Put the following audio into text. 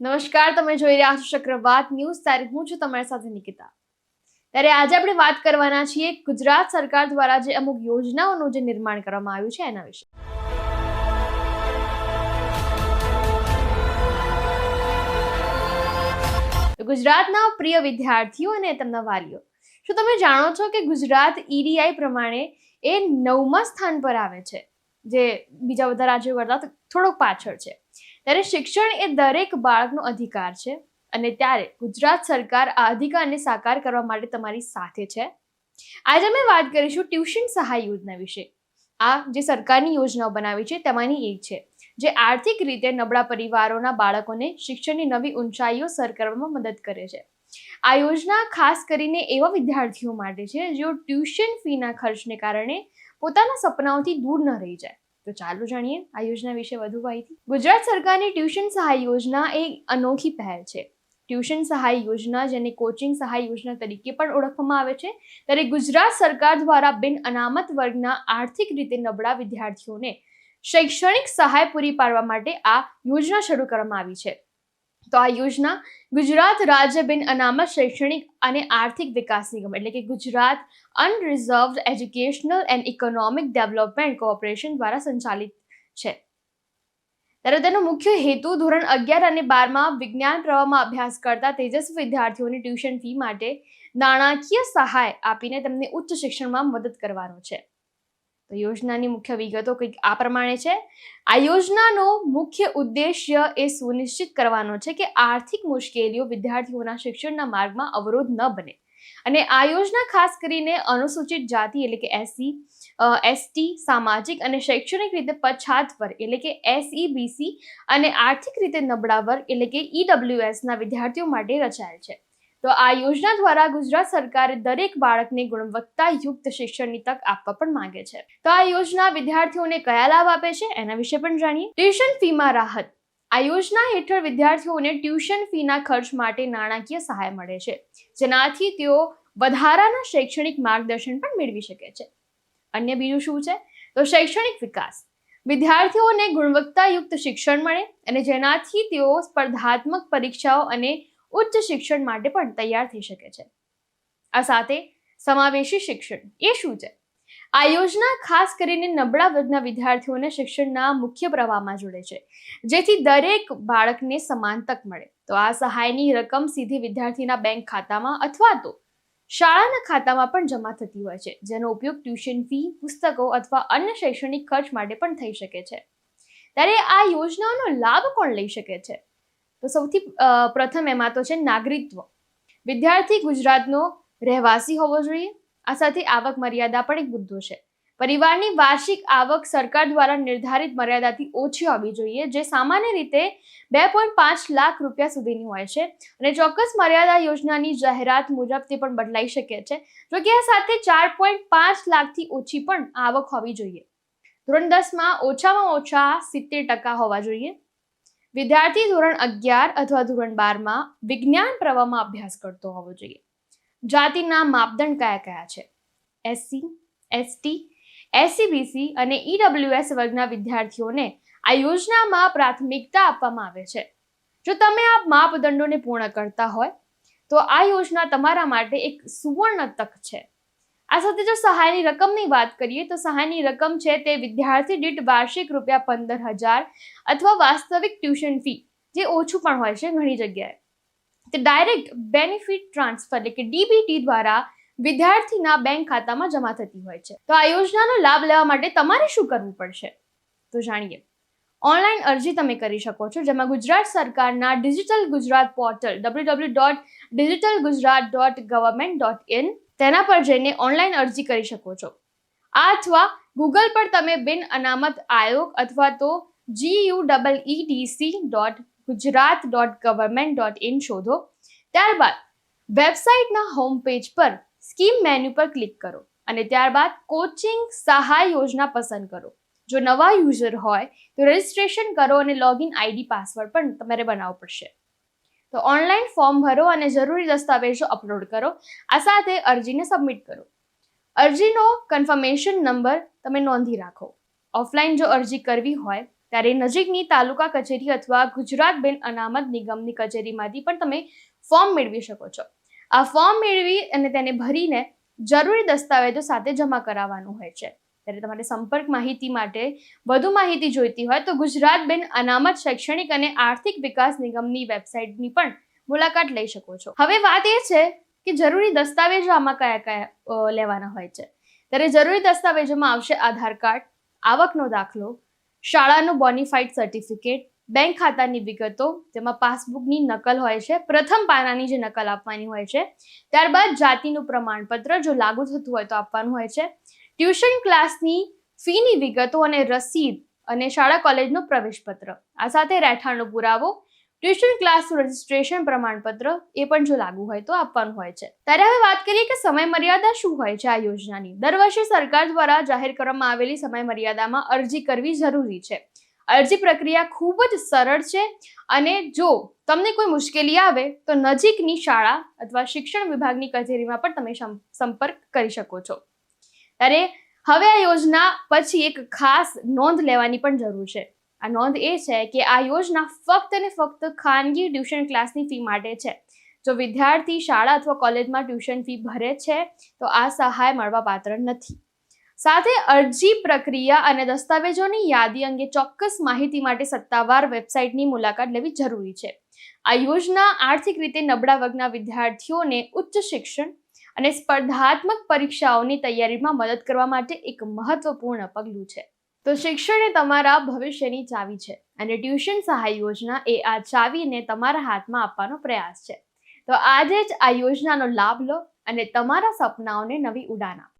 નમસ્કાર, તમે જોઈ રહ્યા છો ચક્રવાત ન્યૂઝ. તારીખ, હું છું તમારી સાથે નિકિતા. ત્યારે આજે આપણે વાત કરવાના છીએ ગુજરાત સરકાર દ્વારા જે અમુક યોજનાઓનું જે નિર્માણ કરવામાં આવ્યું છે એના વિશે. ગુજરાતના પ્રિય વિદ્યાર્થીઓ અને તેમના વાલીઓ, શું તમે જાણો છો કે ગુજરાત ઈડીઆઈ પ્રમાણે એ નવમા સ્થાન પર આવે છે? જે બીજા બધા રાજ્યો કરતા થોડોક પાછળ છે. ત્યારે શિક્ષણ એ દરેક બાળકનો અધિકાર છે અને ત્યારે ગુજરાત સરકાર આ અધિકારને સાકાર કરવા માટે તમારી સાથે છે. આજે અમે વાત કરીશું ટ્યુશન સહાય યોજના વિશે. આ જે સરકારની યોજનાઓ બનાવી છે તેમાંની એક છે, જે આર્થિક રીતે નબળા પરિવારોના બાળકોને શિક્ષણની નવી ઊંચાઈઓ સર કરવામાં મદદ કરે છે. આ યોજના ખાસ કરીને એવા વિદ્યાર્થીઓ માટે છે જેઓ ટ્યુશન ફીના ખર્ચને કારણે પોતાના સપનાઓથી દૂર ન રહી જાય. તો ચાલો જાણીએ આ યોજના વિશે વધુ માહિતી. ગુજરાત સરકારની ટ્યુશન સહાય યોજના એ અનોખી પહેલ છે. ટ્યુશન સહાય યોજના જેને કોચિંગ સહાય યોજના તરીકે પણ ઓળખવામાં આવે છે. ત્યારે ગુજરાત સરકાર દ્વારા બિન અનામત વર્ગના આર્થિક રીતે નબળા વિદ્યાર્થીઓને શૈક્ષણિક સહાય પૂરી પાડવા માટે આ યોજના શરૂ કરવામાં આવી છે. તો આ યોજના ગુજરાત રાજ્ય બિન અનામત શૈક્ષણિક અને આર્થિક વિકાસ નિગમ એટલે કે Gujarat unreserved educational and economic development corporation દ્વારા સંચાલિત છે. ત્યારે તેનો મુખ્ય હેતુ ધોરણ અગિયાર અને બારમાં વિજ્ઞાન પ્રવાહમાં અભ્યાસ કરતા તેજસ્વી વિદ્યાર્થીઓની ટ્યુશન ફી માટે નાણાકીય સહાય આપીને તેમને ઉચ્ચ શિક્ષણમાં મદદ કરવાનો છે. તો યોજનાની મુખ્ય વિગતો કંઈક આ પ્રમાણે છે. આ યોજનાનો મુખ્ય ઉદ્દેશ્ય એ સુનિશ્ચિત કરવાનો છે કે આર્થિક મુશ્કેલીઓ વિદ્યાર્થીઓના શિક્ષણના માર્ગમાં અવરોધ ન બને. અને આ યોજના ખાસ કરીને અનુસૂચિત જાતિ એટલે કે એસસી એસટી, સામાજિક અને શૈક્ષણિક રીતે પછાત વર્ગ એટલે કે એસઈબીસી અને આર્થિક રીતે નબળા વર્ગ એટલે કે ઈડબ્લ્યુએસના વિદ્યાર્થીઓ માટે રચાયેલ છે. તો આ યોજના દ્વારા ગુજરાત સરકારે દરેક બાળકને ગુણવત્તાયુક્ત શિક્ષણની તક આપવા પણ માંગે છે. તો આ યોજના વિદ્યાર્થીઓને કયા લાભ આપે છે એના વિશે પણ જાણીએ. ટ્યુશન ફીમાં રાહત. આ યોજના હેઠળ વિદ્યાર્થીઓને ટ્યુશન ફીના ખર્ચ માટે નાણાકીય સહાય મળે છે, જેનાથી તેઓ વધારાના શૈક્ષણિક માર્ગદર્શન પણ મેળવી શકે છે. અન્ય બીજું શું છે? તો શૈક્ષણિક વિકાસ. વિદ્યાર્થીઓને ગુણવત્તાયુક્ત શિક્ષણ મળે, અને જેનાથી તેઓ સ્પર્ધાત્મક પરીક્ષાઓ અને ઉચ્ચ શિક્ષણ માટે પણ તૈયાર થઈ શકે છે. આ સાથે સમાવેશી શિક્ષણ એ શું છે? આ યોજના ખાસ કરીને નબળા વર્ગના વિદ્યાર્થીઓને શિક્ષણના મુખ્ય પ્રવાહમાં જોડે છે, જેથી દરેક બાળકને સમાન તક મળે. તો આ સહાયની રકમ સીધી વિદ્યાર્થીના બેંક ખાતામાં અથવા તો શાળાના ખાતામાં પણ જમા થતી હોય છે, જેનો ઉપયોગ ટ્યુશન ફી, પુસ્તકો અથવા અન્ય શૈક્ષણિક ખર્ચ માટે પણ થઈ શકે છે. ત્યારે આ યોજનાઓનો લાભ કોણ લઈ શકે છે? તો સૌથી પ્રથમ એમાં તો છે નાગરિકત્વ. વિદ્યાર્થી ગુજરાતનો રહેવાસી હોવો જોઈએ. આ સાથે આવક મર્યાદા પણ એક મુદ્દો છે. પરિવારની વાર્ષિક આવક સરકાર દ્વારા નિર્ધારિત મર્યાદાથી ઓછી હોવી જોઈએ, જે સામાન્ય રીતે બે પોઈન્ટ પાંચ લાખ રૂપિયા સુધીની હોય છે અને ચોક્કસ મર્યાદા યોજનાની જાહેરાત મુજબ તે પણ બદલાઈ શકે છે. જો કે આ સાથે ચાર પોઈન્ટ પાંચ લાખથી ઓછી પણ આવક હોવી જોઈએ. ધોરણ દસમાં ઓછામાં ઓછા સિત્તેર ટકા હોવા જોઈએ. વિદ્યાર્થી ધોરણ અગિયાર અથવા ધોરણ બારમાં વિજ્ઞાન પ્રવાહમાં અભ્યાસ કરતો હોવો જોઈએ. જાતિના માપદંડ કયા કયા છે? એસસી એસટી એસસીબીસી અને ઈડબ્લ્યુએસ વર્ગના વિદ્યાર્થીઓને આ યોજનામાં પ્રાથમિકતા આપવામાં આવે છે. જો તમે આ માપદંડોને પૂર્ણ કરતા હોય, તો આ યોજના તમારા માટે એક સુવર્ણ તક છે. આ સાથે જો સહાયની રકમની વાત કરીએ તો સહાયની રકમ છે તે વિદ્યાર્થી દીઠ વાર્ષિક રૂપિયા પંદર હજાર અથવા વાસ્તવિક ટ્યુશન ફી, જે ઓછું પણ હોય છે ઘણી જગ્યાએ. તે ડાયરેક્ટ બેનિફિટ ટ્રાન્સફર એટલે કે ડીબીટી દ્વારા વિદ્યાર્થીના બેંક ખાતામાં જમા થતી હોય છે. તો આ યોજનાનો લાભ લેવા માટે તમારે શું કરવું પડશે? તો જાણીએ. ઓનલાઈન અરજી તમે કરી શકો છો, જેમાં ગુજરાત સરકારના digital Gujarat portal W W dot digital Gujarat dot government dot in તેના પર જઈને ઓનલાઈન અરજી કરી શકો છો. આ અથવા ગૂગલ પર તમે બિન અનામત આયોગ અથવા તો GU double E dot Gujarat dot government dot in શોધો. ત્યારબાદ વેબસાઇટના હોમ પેજ પર સ્કીમ મેન્યુ પર ક્લિક કરો અને ત્યારબાદ કોચિંગ સહાય યોજના પસંદ કરો. જો નવા યુઝર હોય તો રજિસ્ટ્રેશન કરો અને લોગિન આઈડી પાસવર્ડ પણ તમારે બનાવવો પડશે. તો ઓનલાઈન ફોર્મ ભરો અને જરૂરી દસ્તાવેજો અપલોડ કરો. આ સાથે અરજીને સબમિટ કરો. અરજીનો કન્ફર્મેશન નંબર તમે નોંધી રાખો. ઓફલાઈન જો અરજી કરવી હોય, ત્યારે નજીકની તાલુકા કચેરી અથવા ગુજરાત બેન અનામત નિગમની કચેરીમાંથી પણ તમે ફોર્મ મેળવી શકો છો. આ ફોર્મ મેળવી અને તેને ભરીને જરૂરી દસ્તાવેજો સાથે જમા કરાવવાનું હોય છે. ત્યારે તમારે સંપર્ક માહિતી માટે વધુ માહિતી જોઈતી હોય તો ગુજરાત બેન અનામત શૈક્ષણિક અને આર્થિક વિકાસ નિગમની વેબસાઇટની પણ મુલાકાત લઈ શકો છો. હવે વાત એ છે કે જરૂરી દસ્તાવેજો આમાં કયા કયા લેવાના હોય છે. ત્યારે જરૂરી દસ્તાવેજોમાં આવશે આધાર કાર્ડ, આવકનો દાખલો, શાળાનું બોનિફાઇડ સર્ટિફિકેટ, બેંક ખાતાની વિગતો, તેમાં પાસબુકની નકલ હોય છે, પ્રથમ પાનાની જે નકલ આપવાની હોય છે, ત્યારબાદ જાતિનું પ્રમાણપત્ર જો લાગુ થતું હોય તો આપવાનું હોય છે ટ્યુશન ક્લાસની ફીની વિગતો અને રસીદ અને શાળા કોલેજનો પ્રવેશપત્ર. આ સાથે રહેઠાણનો પુરાવો, ટ્યુશન ક્લાસનું રજિસ્ટ્રેશન પ્રમાણપત્ર એ પણ જો લાગુ હોય તો આપવાનું હોય છે. ત્યારે હવે વાત કરીએ કે સમય મર્યાદા શું હોય છે આ યોજનાની. દર વર્ષે સરકાર દ્વારા જાહેર કરવામાં આવેલી સમય મર્યાદામાં અરજી કરવી જરૂરી છે. અરજી પ્રક્રિયા ખૂબ જ સરળ છે અને જો તમને કોઈ મુશ્કેલી આવે તો નજીકની શાળા અથવા શિક્ષણ વિભાગની કચેરીમાં પણ તમે સંપર્ક કરી શકો છો. ત્યારે હવે આ યોજના પછી એક ખાસ નોંધ લેવાની પણ જરૂર છે. આ નોંધ એ છે કે આ યોજના ફક્ત ને ફક્ત ખાનગી ટ્યુશન ક્લાસની ફી માટે છે. જો વિદ્યાર્થી શાળા અથવા કોલેજમાં ટ્યુશન ફી ભરે છે, તો આ સહાય મળવા પાત્ર નથી. સાથે અરજી પ્રક્રિયા અને દસ્તાવેજોની યાદી અંગે ચોક્કસ માહિતી માટે સત્તાવાર વેબસાઇટની મુલાકાત લેવી જરૂરી છે. આ યોજના આર્થિક રીતે નબળા વર્ગના વિદ્યાર્થીઓને ઉચ્ચ શિક્ષણ અને સ્પર્ધાત્મક પરીક્ષાઓની તૈયારીમાં મદદ કરવા માટે એક મહત્વપૂર્ણ પગલું છે. તો શિક્ષણ એ તમારા ભવિષ્યની ચાવી છે અને ટ્યુશન સહાય યોજના એ આ ચાવીને તમારા હાથમાં આપવાનો પ્રયાસ છે. તો આજે જ આ યોજનાનો લાભ લો અને તમારા સપનાઓને નવી ઉડાન આપો.